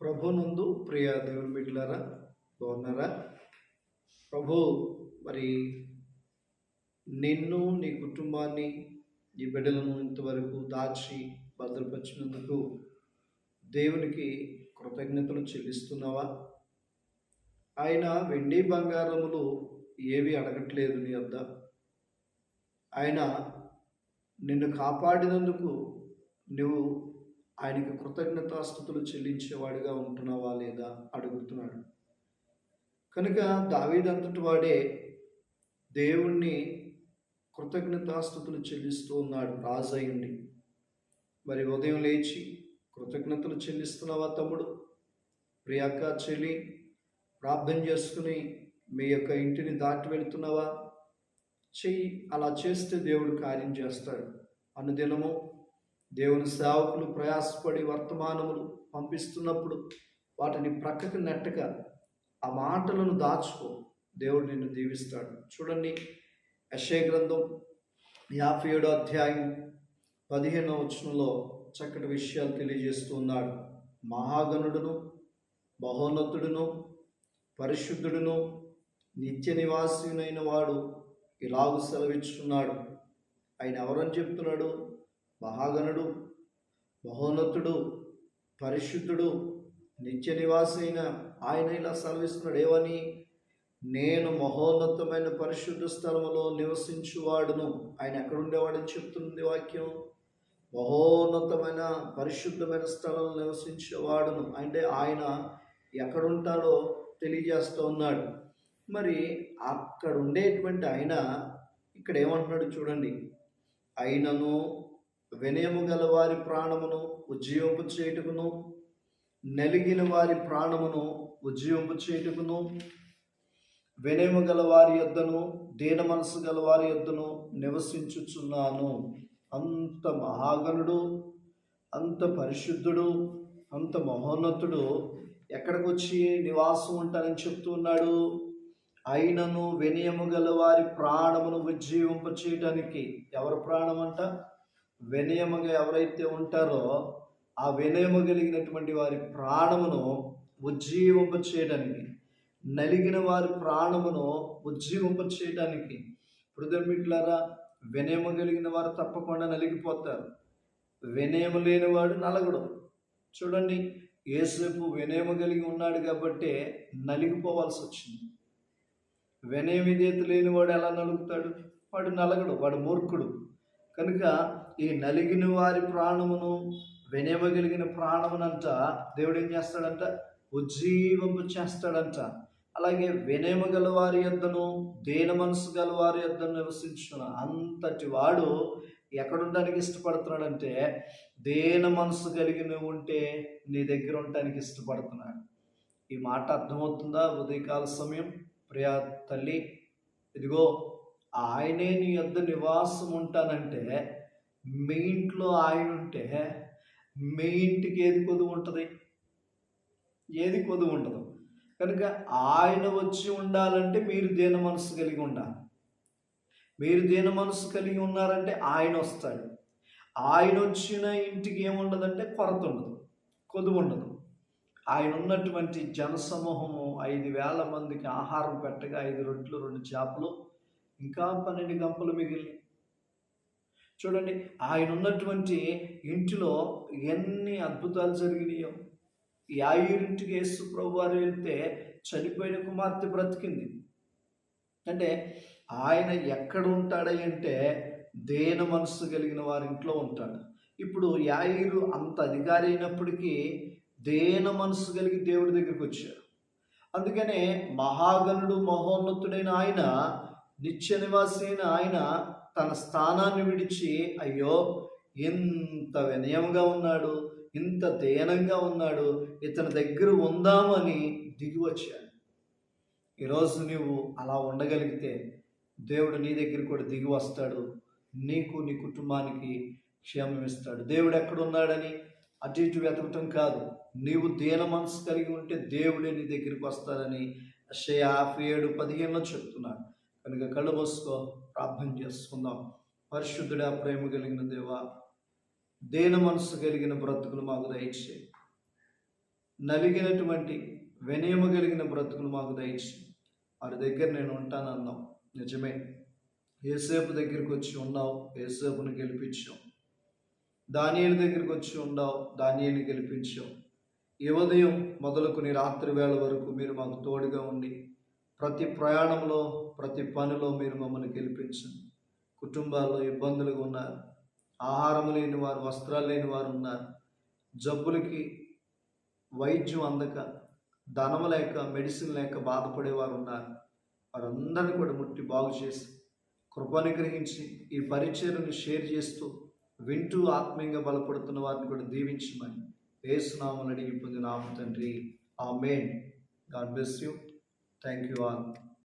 ప్రభునందు ప్రియ దేవుని బిడ్డలారా బాగున్నారా? ప్రభు మరి నిన్ను నీ కుటుంబాన్ని నీ బిడ్డలను ఇంతవరకు దాచి భద్రపరిచినందుకు దేవునికి కృతజ్ఞతలు చెల్లిస్తున్నావా? ఆయన వెండి బంగారములు ఏవి అడగట్లేదు నీ వద్ద? ఆయన నిన్ను కాపాడినందుకు నువ్వు ఆయనకి కృతజ్ఞతాస్థుతులు చెల్లించేవాడిగా ఉంటున్నావా లేదా అడుగుతున్నాడు. కనుక దావీదంతటి వాడే దేవుణ్ణి కృతజ్ఞతాస్థుతులు చెల్లిస్తూ ఉన్నాడు. రాజయ్యండి మరి ఉదయం లేచి కృతజ్ఞతలు చెల్లిస్తున్నావా తమ్ముడు? ప్రియాక చెల్లి ప్రార్థన చేసుకుని మీ యొక్క ఇంటిని దాటి వెళ్తున్నావా? చెయ్యి అలా చేస్తే దేవుడు కార్యం చేస్తాడు. అనుదినము దేవుని సేవకులు ప్రయాసపడి వర్తమానములు పంపిస్తున్నప్పుడు వాటిని ప్రక్కకు నెట్టక ఆ మాటలను దాచుకో. దేవుడు నిన్ను దీవిస్తాడు. చూడండి యశయ గ్రంథం యాభై ఏడో అధ్యాయం పదిహేనో వచనంలో చక్కటి విషయాలు తెలియజేస్తున్నాడు మహాగణుడును మహోన్నతుడును పరిశుద్ధుడును నిత్య నివాసినైన వాడు ఇలాగు సెలవిచ్చున్నాడు ఆయన ఎవరని చెప్తున్నాడు? మహాగణుడు మహోన్నతుడు పరిశుద్ధుడు నిత్య నివాసి అయిన ఆయన ఇలా సెలవిస్తున్నాడు. ఏమని నేను మహోన్నతమైన పరిశుద్ధ స్థలములో నివసించువాడును. ఆయన ఎక్కడుండేవాడని చెప్తుంది వాక్యం. మహోన్నతమైన పరిశుద్ధమైన స్థలంలో నివసించేవాడును. అంటే ఆయన ఎక్కడుంటాడో తెలియజేస్తూ ఉన్నాడు. మరి అక్కడ ఉండేటువంటి ఆయన ఇక్కడ ఏమంటున్నాడు చూడండి. అయినను వినయము గల వారి ప్రాణమును ఉజ్జీవింపు చేయుటకును నలిగిన వారి ప్రాణమును ఉజ్జీవింపు చేయుటకును వినయము గల వారి యొద్దను దీన మనసు గల వారి యొద్దను నివసించుచున్నాను. అంత మహాగణుడు అంత పరిశుద్ధుడు అంత మహోన్నతుడు ఎక్కడికి వచ్చి నివాసం ఉంటానని చెప్తూ ఉన్నాడు. అయినను వినయము గల వారి ప్రాణమును ఉజ్జీవింప చేయడానికి ఎవరి ప్రాణం అంట వినయముగా ఎవరైతే ఉంటారో ఆ వినయము కలిగినటువంటి వారి ప్రాణమును ఉజ్జీవింప చేయడానికి నలిగిన వారి ప్రాణమును ఉజ్జీవింప చేయడానికి. హృదయమిట్లారా వినయము కలిగిన వారు తప్పకుండా నలిగిపోతారు. వినయము లేనివాడు నలగడం. చూడండి ఏసేపు వినయము కలిగి ఉన్నాడు కాబట్టి నలిగిపోవాల్సి వచ్చింది. వినయం విధేత లేనివాడు ఎలా నలుగుతాడు? వాడు నలగడు వాడు మూర్ఖుడు. కనుక ఈ నలిగిన వారి ప్రాణమును వినయము ప్రాణమునంట దేవుడు ఏం చేస్తాడంట? ఉజ్జీవంపు చేస్తాడంట. అలాగే వినయము గల వారి యొద్దను దేన మనసు గల వారి యొద్దను నివసించున్న అంతటి వాడు ఎక్కడుండడానికి ఇష్టపడుతున్నాడంటే దేన మనసు కలిగి నువ్వు ఉంటే నీ దగ్గర ఉండటానికి ఇష్టపడుతున్నాడు. ఈ మాట అర్థమవుతుందా? ఉదయకాల సమయం. ప్రియా తల్లి ఇదిగో ఆయనే నీ యొద్ నివాసం ఉంటానంటే మీ ఇంట్లో ఆయన ఉంటే మీ ఇంటికి ఏది కొదువు ఉంటుంది ఏది కొదువు ఉండదు కనుక ఆయన వచ్చి ఉండాలంటే మీరు దీన మనసు కలిగి ఉండాలి. మీరు దీన మనసు కలిగి ఉన్నారంటే ఆయన వస్తాడు. ఆయన వచ్చిన ఇంటికి ఏముండదంటే కొరత ఉండదు కొదువు ఉండదు ఆయన ఉన్నటువంటి జనసమూహము ఐదు వేల మందికి ఆహారం పెట్టగా ఐదు రొట్లు రెండు చేపలు ఇంకా పన్నెండు గంపలు మిగిలి చూడండి ఆయన ఉన్నటువంటి ఇంటిలో ఎన్ని అద్భుతాలు జరిగినాయో. యాయూరింటికి యేసు ప్రభు వారు వెళ్తే చనిపోయిన కుమార్తె బ్రతికింది. అంటే ఆయన ఎక్కడ ఉంటాడు అంటే దేన మనస్సు కలిగిన వారి ఇంట్లో ఉంటాడు. ఇప్పుడు యాయిరు అంత అధికారి అయినప్పటికీ దేన మనస్సు కలిగి దేవుడి దగ్గరికి వచ్చారు అందుకనే మహాగణుడు మహోన్నతుడైన ఆయన నిత్య నివాసి అయిన ఆయన తన స్థానాన్ని విడిచి అయ్యో ఎంత వినయంగా ఉన్నాడు ఇంత దేనంగా ఉన్నాడు ఇతని దగ్గర ఉందామని దిగి వచ్చాడు ఈరోజు నీవు అలా ఉండగలిగితే దేవుడు నీ దగ్గర కూడా దిగి వస్తాడు. నీకు నీ కుటుంబానికి క్షేమం ఇస్తాడు. దేవుడు ఎక్కడున్నాడని అటు ఇటు వెతకటం కాదు. నీవు దేన మనసు కలిగి ఉంటే దేవుడే నీ దగ్గరికి వస్తాడని షే యాభై ఏడు పదిహేనులో చెప్తున్నాడు. కనుక కళ్ళు మూసుకో ప్రార్థన చేసుకుందాం. పరిశుద్ధుడా ప్రేమ కలిగిన దేవా దేన మనసు కలిగిన బ్రతుకులు మాకు దయచేయి. నలిగినటువంటి వినయము కలిగిన బ్రతుకులు మాకు దయచి వారి దగ్గర నేను ఉంటానన్నాం నిజమే. ఏసేపు దగ్గరికి వచ్చి ఉన్నావు. ఏసేపుని గెలిపించాం దానియేలు దగ్గరికి వచ్చి ఉన్నావు. దానియని గెలిపించాం ఈ ఉదయం మొదలుకొని రాత్రి వేళ వరకు మీరు మాకు తోడుగా ఉండి ప్రతి ప్రయాణంలో ప్రతి పనిలో మీరు మమ్మల్ని గెలిపించండి. కుటుంబాల్లో ఇబ్బందులుగా ఉన్నారు ఆహారం లేని వారు వస్త్రాలు లేని వారు ఉన్నారు జబ్బులకి వైద్యం అందక ధనం లేక మెడిసిన్ లేక బాధపడేవారు ఉన్నారు వారందరినీ కూడా ముట్టి బాగు చేసి కృపనుగ్రహించి ఈ పరిచయను షేర్ చేస్తూ వింటూ ఆత్మీయంగా బలపడుతున్న వారిని కూడా దీవించమని ఏసునామని అడిగి పొందిన తండ్రి. Amen God bless you. Thank you all.